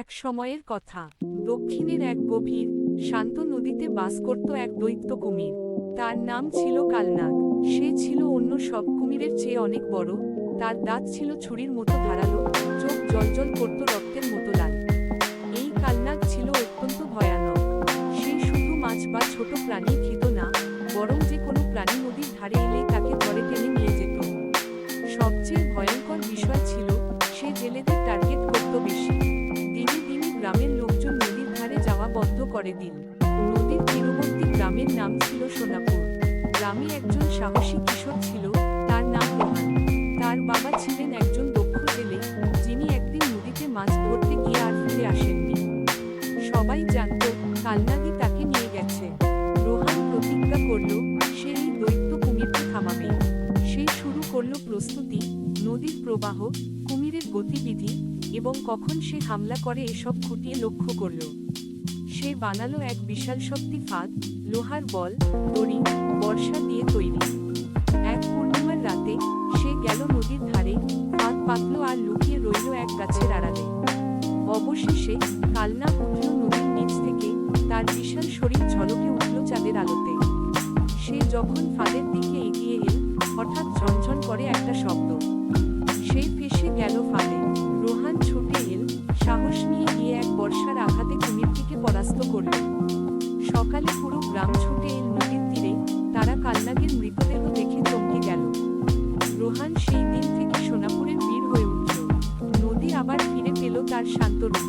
এক সময়ের কথা। দক্ষিণের এক গভীর, শান্ত নদীতে বাস করত এক দৈত্য কুমির। তার নাম ছিল কালনাগ। সে ছিল অন্য সব কুমিরের চেয়ে অনেক বড়। তার দাঁত ছিল ছুরির মতো ধারালো, চোখ জলজল করত রক্তের মতো লাল। এই কালনাগ ছিল অত্যন্ত ভয়ানক। সে শুধু মাছ বা ছোট প্রাণী খেত না, বরং যে কোনো প্রাণী নদীর ধারে এলে তাকে ধরে টেনে নিয়ে যেত। সবচেয়ে ভয়ঙ্কর বিষয় ছিল, সে জেলেদের টার্গেট করত বেশি। গ্রামের লোকজন নদীর ধারে যাওয়া বন্ধ করে দিল নদীর তীরবর্তী গ্রামের নাম ছিল সোনাপুর। গ্রামে একজন সাহসী কিশোর ছিল, তার নাম রোহান। তার বাবা ছিলেন একজন দক্ষ জেলে, যিনি একদিন নদীতে মাছ ধরতে গিয়ে আর ফিরে আসেননি। সবাই জানত, কালনাগি তাকে নিয়ে গেছে। রোহান প্রতিজ্ঞা করল, সে এই দৈত্য কুমিরকে থামাবে। সে শুরু করল প্রস্তুতি, নদীর প্রবাহ কুমিরের গতিবিধি এবং কখন সে হামলা করে এসব খুঁটিয়ে লক্ষ্য করল। সে বানালো এক বিশাল শক্তি ফাঁদ, লোহার বল, দড়ি, বর্ষা দিয়ে তৈরি। এক পূর্ণিমার রাতে সে গেল নদীর ধারে, ফাঁদ পাতল আর লুকিয়ে রইল এক গাছের আড়ালে। অবশেষে কালনা উঠল নদীর নিচ থেকে, তার বিশাল শরীর ঝলকে উঠল চাঁদের আলোতে। সে যখন ফাঁদের দিকে এগিয়ে এল মুক্ত করল সকালে পুরো গ্রাম ছুটে এল নদীর তীরে তারা কালনাগের মৃতদেহ দেখে চমকে গেল। রোহান সেই দিন থেকে সোনাপুরের বীর হয়ে উঠল। নদী আবার ফিরে পেল তার শান্ত রূপ।